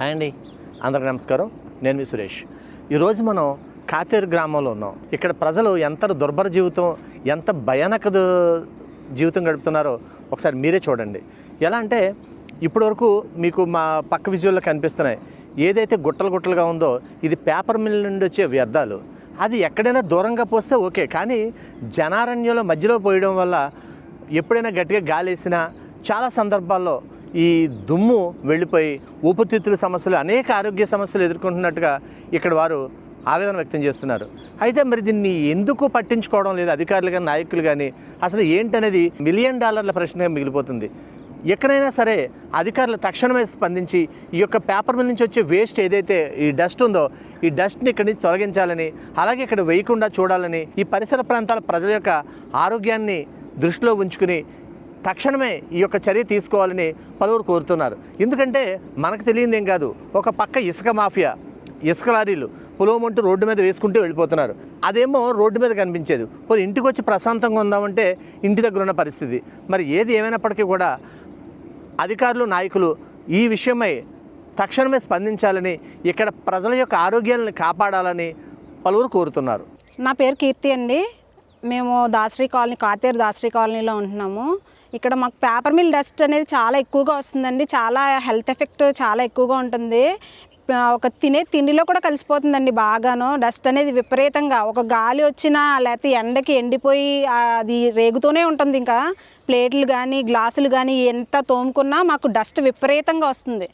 Hi అండి. అందరికి నమస్కారం. నేను మీ సురేష్. ఈరోజు మనం కాతేరు గ్రామంలో ఉన్నాం. ఇక్కడ ప్రజలు ఎంత దుర్భర జీవితం ఎంత భయానక జీవితం గడుపుతున్నారో ఒకసారి మీరే చూడండి. ఎలా అంటే ఇప్పటివరకు మీకు మా పక్క విజువల్లో కనిపిస్తున్నాయి. ఏదైతే గుట్టలు గుట్టలుగా ఉందో ఇది పేపర్ మిల్ నుండి వచ్చే వ్యర్థాలు. అది ఎక్కడైనా దూరంగా పోస్తే ఓకే. కానీ జనారణ్యంలో మధ్యలో పోయడం వల్ల ఎప్పుడైనా గట్టిగా గాలేసినా చాలా సందర్భాల్లో ఈ దుమ్ము వెళ్ళిపోయి ఊపిరితిత్తుల సమస్యలు అనేక ఆరోగ్య సమస్యలు ఎదుర్కొంటున్నట్టుగా ఇక్కడ వారు ఆవేదన వ్యక్తం చేస్తున్నారు. అయితే మరి దీన్ని ఎందుకు పట్టించుకోవడం లేదు? అధికారులు కానీ నాయకులు కానీ అసలు ఏంటనేది మిలియన్ డాలర్ల ప్రశ్నగా మిగిలిపోతుంది. ఎక్కడైనా సరే అధికారులు తక్షణమే స్పందించి ఈ యొక్క పేపర్ మీద నుంచి వచ్చే వేస్ట్ ఏదైతే ఈ డస్ట్ ఉందో ఈ డస్ట్ని ఇక్కడి నుంచి తొలగించాలని అలాగే ఇక్కడ వేయకుండా చూడాలని ఈ పరిసర ప్రాంతాల ప్రజల యొక్క ఆరోగ్యాన్ని దృష్టిలో ఉంచుకుని తక్షణమే ఈ యొక్క చర్య తీసుకోవాలని పలువురు కోరుతున్నారు. ఎందుకంటే మనకు తెలియంది ఏం కాదు. ఒక పక్క ఇసుక మాఫియా ఇసుక లారీలు పొలవమంటూ రోడ్డు మీద వేసుకుంటూ వెళ్ళిపోతున్నారు. అదేమో రోడ్డు మీద కనిపించేది. పోనీ ఇంటికి వచ్చి ప్రశాంతంగా ఉందామంటే ఇంటి దగ్గర ఉన్న పరిస్థితి. మరి ఏది ఏమైనప్పటికీ కూడా అధికారులు నాయకులు ఈ విషయమై తక్షణమే స్పందించాలని ఇక్కడ ప్రజల యొక్క ఆరోగ్యాలను కాపాడాలని పలువురు కోరుతున్నారు. నా పేరు కీర్తి అండి. మేము దాసరి కాలనీ కాతేరు దాసరి కాలనీలో ఉంటున్నాము. ఇక్కడ మాకు పేపర్ మిల్ డస్ట్ అనేది చాలా ఎక్కువగా వస్తుందండి. చాలా హెల్త్ ఎఫెక్ట్ చాలా ఎక్కువగా ఉంటుంది. ఒక తినే తిండిలో కూడా కలిసిపోతుందండి బాగాను. డస్ట్ అనేది విపరీతంగా. ఒక గాలి వచ్చినా లేకపోతే ఎండకి ఎండిపోయి అది రేగుతూనే ఉంటుంది ఇంకా. ప్లేట్లు కానీ గ్లాసులు కానీ ఎంత తోముకున్నా మాకు డస్ట్ విపరీతంగా వస్తుంది.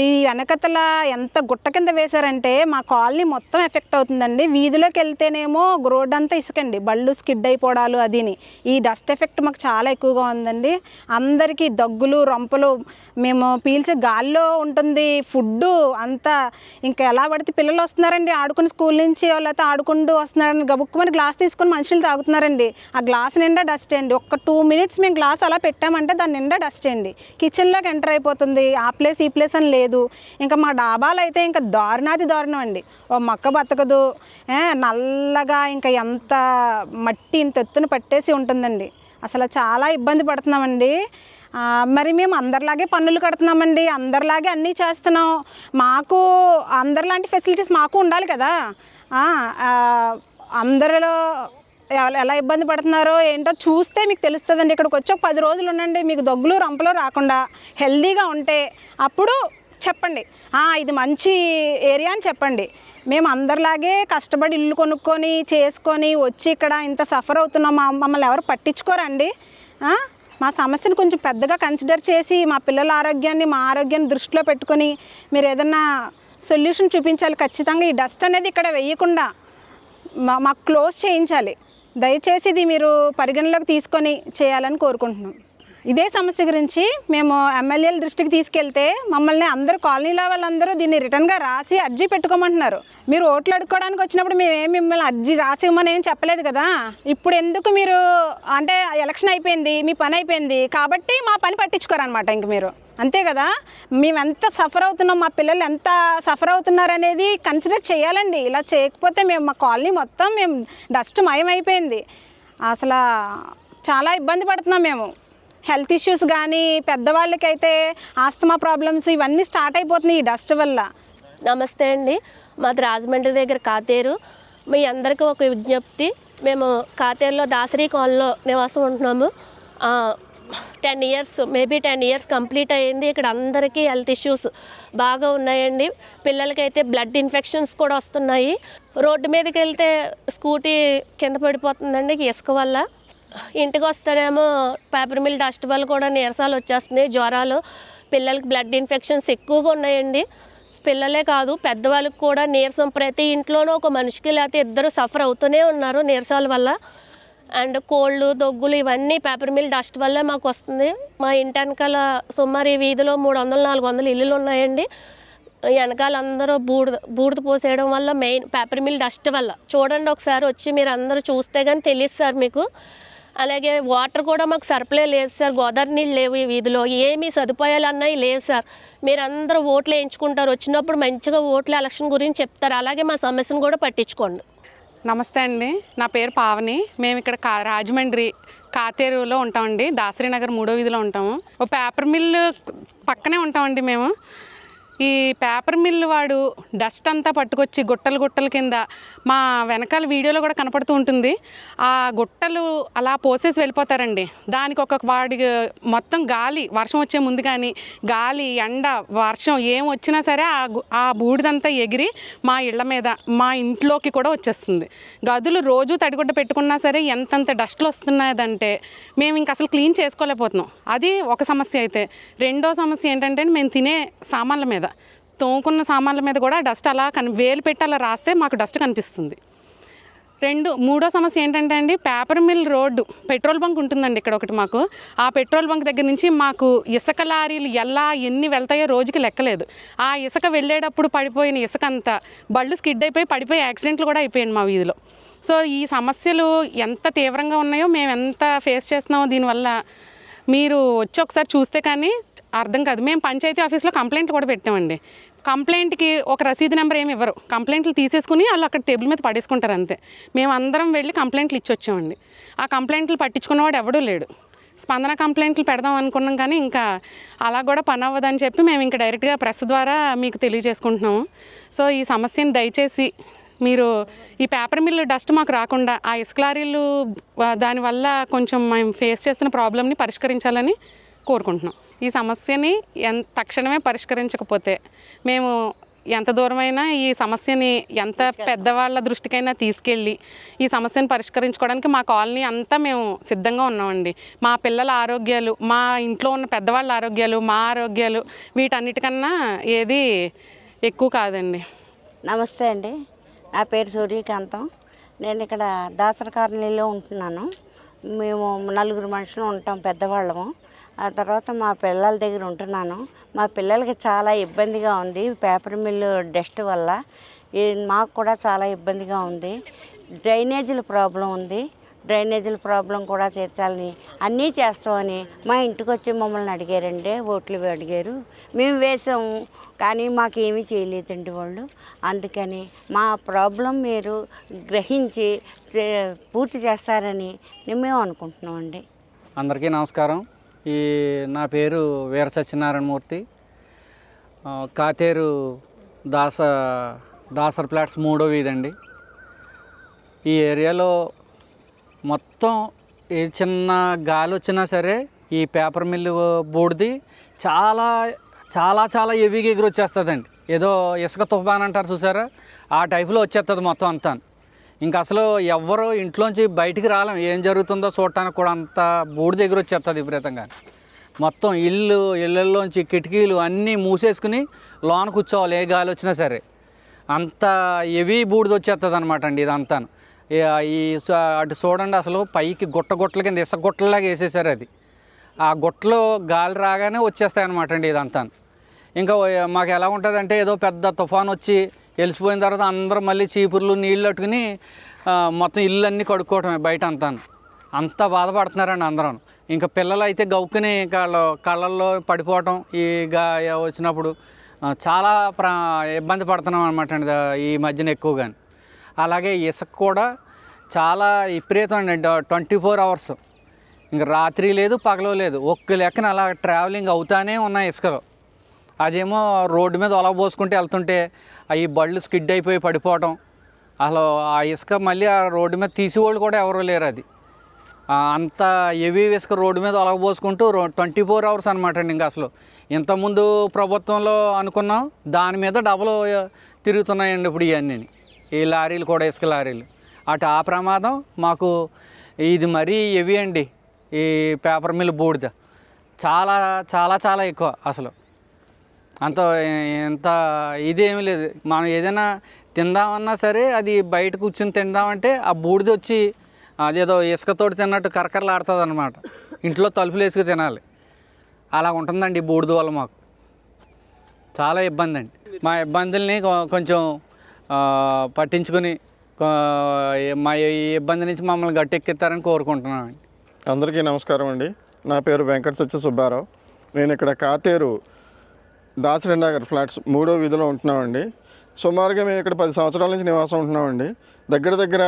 ఈ వెనకతల ఎంత గుట్ట కింద వేశారంటే మా కాలనీ మొత్తం ఎఫెక్ట్ అవుతుందండి. వీధిలోకి వెళ్తేనేమో రోడ్ అంతా ఇసుకండి. బళ్ళు స్కిడ్ అయిపోవడాలు అదిని. ఈ డస్ట్ ఎఫెక్ట్ మాకు చాలా ఎక్కువగా ఉందండి. అందరికీ దగ్గులు రొంపలు మేము పీల్చే గాల్లో ఉంటుంది ఫుడ్ అంతా. ఇంకా ఎలా పడితే పిల్లలు వస్తున్నారండి. ఆడుకుని స్కూల్ నుంచి వాళ్ళైతే ఆడుకుంటూ వస్తున్నారని గబుక్కుమని గ్లాస్ తీసుకొని మనుషులు తాగుతున్నారండి. ఆ గ్లాస్ నిండా డస్ట్ అండి. ఒక్క టూ మినిట్స్ మేము గ్లాస్ అలా పెట్టామంటే దాని నిండా డస్ట్ అండి. కిచెన్లోకి ఎంటర్ అయిపోతుంది. ఆ ప్లేస్ ఈ ప్లేస్ అని లేదు. లేదు. ఇంకా మా డాబాలు అయితే ఇంకా దారుణాది దారుణం అండి. ఓ మొక్క బతకదు. నల్లగా ఇంకా ఎంత మట్టి ఇంత ఎత్తున పట్టేసి ఉంటుందండి. అసలు చాలా ఇబ్బంది పడుతున్నామండి. మరి మేము అందరిలాగే పన్నులు కడుతున్నామండి. అందరిలాగే అన్నీ చేస్తున్నాం. మాకు అందరిలాంటి ఫెసిలిటీస్ మాకు ఉండాలి కదా. అందరిలో ఎలా ఇబ్బంది పడుతున్నారో ఏంటో చూస్తే మీకు తెలుస్తుందండి. ఇక్కడికి వచ్చి ఒక పది రోజులు ఉండండి. మీకు దగ్గులు రంపలు రాకుండా హెల్దీగా ఉంటే అప్పుడు చెప్పండి. ఇది మంచి ఏరియా అని చెప్పండి. మేము అందరిలాగే కష్టపడి ఇల్లు కొనుక్కొని చేసుకొని వచ్చి ఇక్కడ ఇంత సఫర్ అవుతున్నాం. మా మమ్మల్ని ఎవరు పట్టించుకోరండి. మా సమస్యను కొంచెం పెద్దగా కన్సిడర్ చేసి మా పిల్లల ఆరోగ్యాన్ని మా ఆరోగ్యాన్ని దృష్టిలో పెట్టుకొని మీరు ఏదన్నా సొల్యూషన్ చూపించాలి ఖచ్చితంగా. ఈ డస్ట్ అనేది ఇక్కడ వేయకుండా మా మాకు క్లోజ్ చేయించాలి. దయచేసి ఇది మీరు పరిగణలోకి తీసుకొని చేయాలని కోరుకుంటున్నాం. ఇదే సమస్య గురించి మేము ఎమ్మెల్యేల దృష్టికి తీసుకెళ్తే మమ్మల్ని అందరూ కాలనీలో వాళ్ళందరూ దీన్ని రిటర్న్గా రాసి అర్జీ పెట్టుకోమంటున్నారు. మీరు ఓట్లు అడుక్కోవడానికి వచ్చినప్పుడు మేమేం మిమ్మల్ని అర్జీ రాసి ఇవ్వమని ఏం చెప్పలేదు కదా? ఇప్పుడు ఎందుకు మీరు అంటే ఎలక్షన్ అయిపోయింది మీ పని అయిపోయింది కాబట్టి మా పని పట్టించుకోరనమాట ఇంక మీరు. అంతే కదా? మేము ఎంత సఫర్ అవుతున్నాం మా పిల్లలు ఎంత సఫర్ అవుతున్నారు అనేది కన్సిడర్ చేయాలండి. ఇలా చేయకపోతే మేము మా కాలనీ మొత్తం మేము డస్ట్ మయమైపోయింది. అసలు చాలా ఇబ్బంది పడుతున్నాం మేము. హెల్త్ ఇష్యూస్ కానీ పెద్దవాళ్ళకైతే ఆస్తమా ప్రాబ్లమ్స్ ఇవన్నీ స్టార్ట్ అయిపోతున్నాయి ఈ డస్ట్ వల్ల. నమస్తే అండి. మాది రాజమండ్రి దగ్గర కాతేరు. మీ అందరికీ ఒక విజ్ఞప్తి. మేము కాతేరులో దాసరి కాలనీలో నివాసం ఉంటున్నాము. Ten years maybe ten years complete అయ్యింది. ఇక్కడ అందరికీ హెల్త్ ఇష్యూస్ బాగా ఉన్నాయండి. పిల్లలకైతే బ్లడ్ ఇన్ఫెక్షన్స్ కూడా వస్తున్నాయి. రోడ్డు మీదకి వెళ్తే స్కూటీ కింద పడిపోతుందండి ఇసుక వల్ల. ఇంటికి వస్తేనేమో పేపర్ మిల్ డస్ట్ వల్ల కూడా నీరసాలు వచ్చేస్తున్నాయి జ్వరాలు. పిల్లలకి బ్లడ్ ఇన్ఫెక్షన్స్ ఎక్కువగా ఉన్నాయండి. పిల్లలే కాదు పెద్దవాళ్ళకి కూడా నీరసం. ప్రతి ఇంట్లోనూ ఒక మనిషికి లేకపోతే ఇద్దరు సఫర్ అవుతూనే ఉన్నారు నీరసాల వల్ల. అండ్ కోళ్ళు దొగ్గులు ఇవన్నీ పేపర్ మిల్ డస్ట్ వల్లే మాకు వస్తుంది. మా ఇంటి వెనకాల సుమారు ఈ వీధిలో మూడు వందలు నాలుగు వందలు ఇల్లులు ఉన్నాయండి. వెనకాల అందరూ బూడిద బూడిద పోసేయడం వల్ల మెయిన్ పేపర్ మిల్ డస్ట్ వల్ల. చూడండి ఒకసారి వచ్చి మీరు అందరూ చూస్తే కానీ తెలియదు సార్ మీకు. అలాగే వాటర్ కూడా మాకు సరఫలే లేదు సార్. గోదావరి నీళ్ళు లేవు ఈ వీధిలో. ఏమీ సదుపాయాలు అన్నవి లేవు సార్. మీరు అందరూ ఓట్లు వేయించుకుంటారు. వచ్చినప్పుడు మంచిగా ఓట్ల ఎలక్షన్ గురించి చెప్తారు. అలాగే మా సమస్యను కూడా పట్టించుకోండి. నమస్తే అండి. నా పేరు పావని. మేము ఇక్కడ కా రాజమండ్రి కాతేరులో ఉంటామండి. దాసరి నగర్ మూడో వీధిలో ఉంటాము. ఓ పేపర్ మిల్లు పక్కనే ఉంటామండి మేము. ఈ పేపర్ మిల్ వాడు డస్ట్ అంతా పట్టుకొచ్చి గుట్టలు గుట్టల కింద మా వెనకాల వీడియోలో కూడా కనపడుతూ ఉంటుంది. ఆ గుట్టలు అలా పోసేసి వెళ్ళిపోతారండి. దానికి ఒక వాడి మొత్తం గాలి వర్షం వచ్చే ముందు కానీ గాలి ఎండ వర్షం ఏం వచ్చినా సరే ఆ ఆ బూడిదంతా ఎగిరి మా ఇళ్ళ మీద మా ఇంట్లోకి కూడా వచ్చేస్తుంది. గదులు రోజు తడిగుడ్డ పెట్టుకున్నా సరే ఎంతంత డస్ట్లు వస్తున్నాయదంటే మేము ఇంక అసలు క్లీన్ చేసుకోలేకపోతున్నాం. అది ఒక సమస్య అయితే. రెండో సమస్య ఏంటంటే మేము తినే సామాన్ల మీద. తోముకున్న సామాన్ల మీద కూడా డస్ట్ అలా కని వేలు పెట్టి అలా రాస్తే మాకు డస్ట్ కనిపిస్తుంది. రెండు మూడో సమస్య ఏంటంటే అండి paper mill road petrol bunk ఉంటుందండి ఇక్కడ ఒకటి మాకు. ఆ పెట్రోల్ బంక్ దగ్గర నుంచి మాకు ఇసుక లారీలు ఎలా ఎన్ని వెళ్తాయో రోజుకి లెక్కలేదు. ఆ ఇసుక వెళ్ళేటప్పుడు పడిపోయిన ఇసుక అంతా బళ్ళు స్కిడ్ అయిపోయి పడిపోయి యాక్సిడెంట్లు కూడా అయిపోయాయి మా వీధిలో. సో ఈ సమస్యలు ఎంత తీవ్రంగా ఉన్నాయో మేము ఎంత ఫేస్ చేస్తున్నామో దీనివల్ల మీరు వచ్చి ఒకసారి చూస్తే కానీ అర్థం కాదు. మేము పంచాయతీ ఆఫీస్లో కంప్లైంట్ కూడా పెట్టామండి. కంప్లైంట్కి ఒక రసీదు నెంబర్ ఏమి ఇవ్వరు. కంప్లైంట్లు తీసేసుకుని వాళ్ళు అక్కడ టేబుల్ మీద పడేసుకుంటారు అంతే. మేము అందరం వెళ్ళి కంప్లైంట్లు ఇచ్చి వచ్చామండి ఆ కంప్లైంట్లు పట్టించుకున్నవాడు ఎవడూ లేడు. స్పందన కంప్లైంట్లు పెడదాం అనుకున్నాం కానీ ఇంకా అలా కూడా పని అవ్వదని చెప్పి మేము ఇంకా డైరెక్ట్గా ప్రెస్ ద్వారా మీకు తెలియజేసుకుంటున్నాము. సో ఈ సమస్యను దయచేసి మీరు ఈ పేపర్ మిల్లు డస్ట్ మాకు రాకుండా ఆ ఇసుకలారీలు దానివల్ల కొంచెం మేము ఫేస్ చేస్తున్న ప్రాబ్లమ్ని పరిష్కరించాలని కోరుకుంటున్నాం. ఈ సమస్యని ఎంత తక్షణమే పరిష్కరించకపోతే మేము ఎంత దూరమైనా ఈ సమస్యని ఎంత పెద్దవాళ్ళ దృష్టికైనా తీసుకెళ్ళి ఈ సమస్యను పరిష్కరించుకోవడానికి మా కాలనీ అంతా మేము సిద్ధంగా ఉన్నామండి. మా పిల్లల ఆరోగ్యాలు మా ఇంట్లో ఉన్న పెద్దవాళ్ళ ఆరోగ్యాలు మా ఆరోగ్యాలు వీటన్నిటికన్నా ఏది ఎక్కువ కాదండి. నమస్తే అండి. నా పేరు సూర్యకాంతం నేను ఇక్కడ దాసర కాలనీలో ఉంటున్నాను. మేము నలుగురు మనుషులు ఉంటాం పెద్దవాళ్ళము. ఆ తర్వాత మా పిల్లల దగ్గర ఉంటున్నాను. మా పిల్లలకి చాలా ఇబ్బందిగా ఉంది పేపర్ మిల్లు డస్ట్ వల్ల. మాకు కూడా చాలా ఇబ్బందిగా ఉంది. డ్రైనేజీల ప్రాబ్లం ఉంది. డ్రైనేజీల ప్రాబ్లం కూడా తీర్చాలని అన్నీ చేస్తామని మా ఇంటికి వచ్చి మమ్మల్ని అడిగారండి. ఓట్లు అడిగారు. మేము వేసాము కానీ మాకేమీ చేయలేదండి వాళ్ళు. అందుకని మా ప్రాబ్లం మీరు గ్రహించి పూర్తి చేస్తారని మేము అనుకుంటున్నామండి. అందరికీ నమస్కారం. ఈ నా పేరు వీర సత్యనారాయణమూర్తి కాతేరు దాస దాసర్ ప్లాట్స్ మూడో వీధండి. ఈ ఏరియాలో మొత్తం ఏ చిన్న గాలి వచ్చినా సరే ఈ పేపర్ మిల్లు బూడిది చాలా చాలా చాలా హెవీగా ఎగురు వచ్చేస్తుందండి ఏదో ఇసుక తుఫాన్ అంటారు చూసారా? ఆ టైపులో వచ్చేస్తుంది మొత్తం అంతా ఇంకా అసలు ఎవ్వరు ఇంట్లోంచి బయటికి రాలేం. ఏం జరుగుతుందో చూడటానికి కూడా అంత బూడిద దగ్గర వచ్చేస్తుంది విపరీతంగా. మొత్తం ఇల్లు ఇళ్ళల్లోంచి కిటికీలు అన్నీ మూసేసుకుని లోన కూర్చోవాలి ఏ గాలి వచ్చినా సరే. అంత హెవీ బూడిద వచ్చేస్తుంది అనమాట అండి ఇదంతా ఈ అటు చూడండి అసలు పైకి గుట్ట గుట్టల కింద ఇసుక గుట్టలాగా వేసేసారు అది. ఆ గుట్టలు గాలి రాగానే వచ్చేస్తాయి అనమాట అండి ఇదంతా ఇంకా మాకు ఎలా ఉంటుందంటే ఏదో పెద్ద తుఫాన్ వచ్చి వెలిసిపోయిన తర్వాత అందరూ మళ్ళీ చీపుర్లు నీళ్ళు అట్టుకుని మొత్తం ఇల్లు అన్నీ కడుక్కోవటమే బయట అంతా అంతా బాధపడుతున్నారండి అందరం ఇంకా పిల్లలు అయితే గౌక్కుని వాళ్ళ కళ్ళల్లో పడిపోవటం ఈ గా వచ్చినప్పుడు చాలా ప్రా ఇబ్బంది పడుతున్నాం అనమాట అండి ఈ మధ్యన ఎక్కువగా అలాగే ఇసుక కూడా చాలా విపరీతం అండి ట్వంటీ ఫోర్ అవర్స్. ఇంకా రాత్రి లేదు పగలు లేదు. ఒక్క లెక్కన అలా ట్రావెలింగ్ అవుతానే ఉన్నాయి ఇసుకలో. అదేమో రోడ్డు మీద ఒలవ పోసుకుంటే వెళ్తుంటే అవి బళ్ళు స్కిడ్ అయిపోయి పడిపోవటం. అసలు ఆ ఇసుక మళ్ళీ ఆ రోడ్డు మీద తీసేవాళ్ళు కూడా ఎవరు లేరు అది. అంత హెవీ ఇసుక రోడ్డు మీద ఒలవ పోసుకుంటూ ట్వంటీ ఫోర్ అవర్స్ అనమాట అండి ఇంకా అసలు. ఇంతకుముందు ప్రభుత్వంలో అనుకున్నాం దాని మీద డబల్ తిరుగుతున్నాయండి ఇప్పుడు ఇవన్నీ ఈ లారీలు కూడా ఇసుక లారీలు. అటు ఆ ప్రమాదం మాకు ఇది మరీ హెవీ అండి. ఈ పేపర్ మిల్ బూడిద. చాలా చాలా చాలా ఎక్కువ అసలు. అంత ఎంత ఇదేమీ లేదు. మనం ఏదైనా తిందామన్నా సరే అది బయట కూర్చొని తిందామంటే ఆ బూడిద వచ్చి అదేదో ఇసుకతోటి తిన్నట్టు కరకరలాడుతుంది అనమాట ఇంట్లో తలుపులు వేసుకు తినాలి. అలా ఉంటుందండి బూడిద వల్ల మాకు. చాలా ఇబ్బంది అండి. మా ఇబ్బందుల్ని కొంచెం పట్టించుకుని పట్టించుకొని మా ఈ ఇబ్బంది నుంచి మమ్మల్ని గట్టెక్కిస్తారని కోరుకుంటున్నామండి. అందరికీ నమస్కారం అండి. నా పేరు వెంకట సత్య సుబ్బారావు నేను ఇక్కడ కాతేరు దాసరి నగర్ ఫ్లాట్స్ మూడో వీధిలో ఉంటున్నామండి. సుమారుగా మేము ఇక్కడ పది సంవత్సరాల నుంచి నివాసం ఉంటున్నామండి. దగ్గర దగ్గర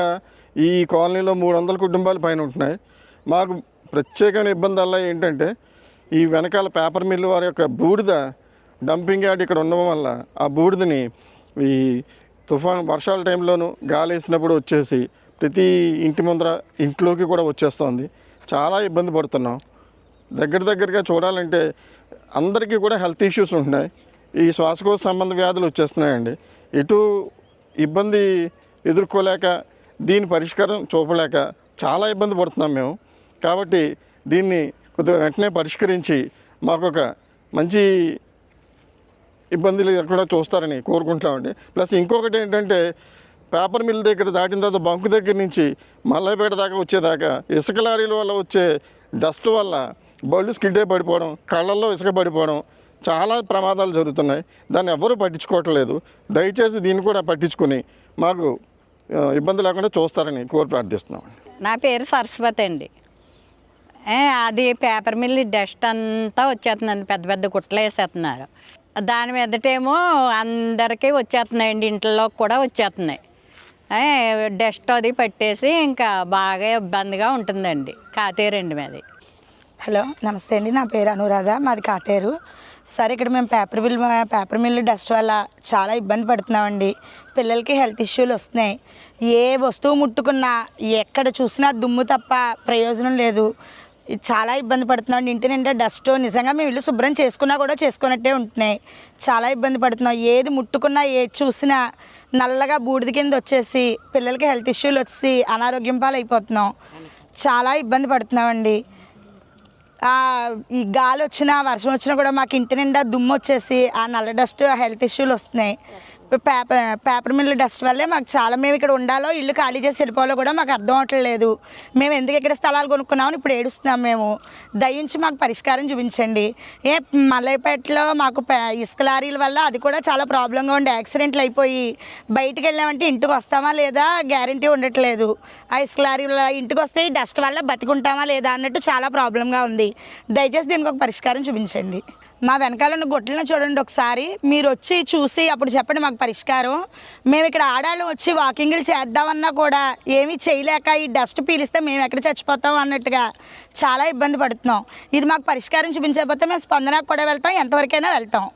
ఈ కాలనీలో మూడు వందల కుటుంబాలు పైన ఉంటున్నాయి. మాకు ప్రత్యేకమైన ఇబ్బంది అలా ఏంటంటే ఈ వెనకాల పేపర్ మిల్లు వారి యొక్క బూడిద డంపింగ్ యార్డ్ ఇక్కడ ఉండడం వల్ల ఆ బూడిదని ఈ తుఫాన్ వర్షాల టైంలోనూ గాలి వేసినప్పుడు వచ్చేసి ప్రతి ఇంటి ముందర ఇంట్లోకి కూడా వచ్చేస్తుంది. చాలా ఇబ్బంది పడుతున్నాం. దగ్గర దగ్గరగా చూడాలంటే అందరికీ కూడా హెల్త్ ఇష్యూస్ ఉంటున్నాయి. ఈ శ్వాసకోశ సంబంధ వ్యాధులు వచ్చేస్తున్నాయండి. ఎటు ఇబ్బంది ఎదుర్కోలేక దీని పరిష్కారం చూపలేక చాలా ఇబ్బంది పడుతున్నాం మేము. కాబట్టి దీన్ని కొద్దిగా వెంటనే పరిష్కరించి మాకు ఒక మంచి ఇబ్బందులు లేకుండా చూస్తారని కోరుకుంటామండి ప్లస్ ఇంకొకటి ఏంటంటే పేపర్ మిల్ దగ్గర దాటిన తర్వాత బంకు దగ్గర నుంచి మల్లైపేట దాకా వచ్చేదాకా ఇసుక లారీల వల్ల వచ్చే డస్ట్ వల్ల బళ్ళు స్కిడ్ పడిపోవడం కళ్ళల్లో ఇసుక పడిపోవడం చాలా ప్రమాదాలు జరుగుతున్నాయి. దాన్ని ఎవరూ పట్టించుకోవట్లేదు. దయచేసి దీన్ని కూడా పట్టించుకుని మాకు ఇబ్బంది లేకుండా చూస్తారని కోరి ప్రార్థిస్తున్నామండి. నా పేరు సరస్వతి అండి. అది పేపర్ మిల్ డస్ట్ అంతా వచ్చేస్తుందండి. పెద్ద పెద్ద గుట్టలు వేసేస్తున్నారు. దాని మీదటేమో అందరికీ వచ్చేస్తున్నాయండి. ఇంట్లో కూడా వచ్చేస్తున్నాయి. డస్ట్ అది పట్టేసి ఇంకా బాగా ఇబ్బందిగా ఉంటుందండి. కాతేరండి మాది. హలో నమస్తే అండి. నా పేరు అనురాధ. మాది కాతేరు సరే ఇక్కడ మేము paper mill paper mill dust వల్ల చాలా ఇబ్బంది పడుతున్నామండి. పిల్లలకి హెల్త్ ఇష్యూలు వస్తున్నాయి. ఏ వస్తువు ముట్టుకున్నా ఎక్కడ చూసినా దుమ్ము తప్ప ప్రయోజనం లేదు. చాలా ఇబ్బంది పడుతున్నాం ఇంటి నిండా డస్ట్ నిజంగా మేము ఇల్లు శుభ్రం చేసుకున్నా కూడా చేసుకున్నట్టే ఉంటున్నాయి. చాలా ఇబ్బంది పడుతున్నాం. ఏది ముట్టుకున్నా ఏది చూసినా నల్లగా బూడిద కింద వచ్చేసి పిల్లలకి హెల్త్ ఇష్యూలు వచ్చి అనారోగ్యం పాలైపోతున్నాం. చాలా ఇబ్బంది పడుతున్నామండి. అండి ఈ గాలి వచ్చినా వర్షం వచ్చినా కూడా మాకు ఇంటి నిండా దుమ్ము వచ్చేసి ఆ నల్ల డస్ట్ హెల్త్ ఇష్యూలు వస్తున్నాయి. పేపర్ పేపర్ మిల్ డస్ట్ వల్లే మాకు చాలా మేము ఇక్కడ ఉండాలో ఇల్లు ఖాళీ చేసి వెళ్ళిపోవాలో కూడా మాకు అర్థం అవట్లేదు. మేము ఎందుకు ఇక్కడ స్థలాలు కొనుక్కున్నామని ఇప్పుడు ఏడుస్తున్నాం మేము. దయించి మాకు పరిష్కారం చూపించండి. ఏ మల్లైపేటలో మాకు పే- ఇసుక లారీల వల్ల అది కూడా చాలా ప్రాబ్లంగా ఉండే యాక్సిడెంట్లు అయిపోయి. బయటికి వెళ్ళామంటే ఇంటికి వస్తామా లేదా గ్యారంటీ ఉండట్లేదు. ఆ ఇసుక లారీల ఇంటికి వస్తే డస్ట్ వల్ల బతికుంటామా లేదా అన్నట్టు చాలా ప్రాబ్లంగా ఉంది. దయచేసి దీనికి ఒక పరిష్కారం చూపించండి. మా వెనకాల ఉన్న గొడ్లను చూడండి ఒకసారి. మీరు వచ్చి చూసి అప్పుడు చెప్పండి మాకు పరిష్కారం. మేము ఇక్కడ ఆడాళ్ళు వచ్చి వాకింగ్లు చేద్దామన్నా కూడా ఏమీ చేయలేక ఈ డస్ట్ పీలిస్తే మేము ఎక్కడ చచ్చిపోతాం అన్నట్టుగా చాలా ఇబ్బంది పడుతున్నాం. ఇది మాకు పరిష్కారం చూపించకపోతే మేము స్పందనకు కూడా వెళ్తాం ఎంతవరకైనా వెళ్తాం.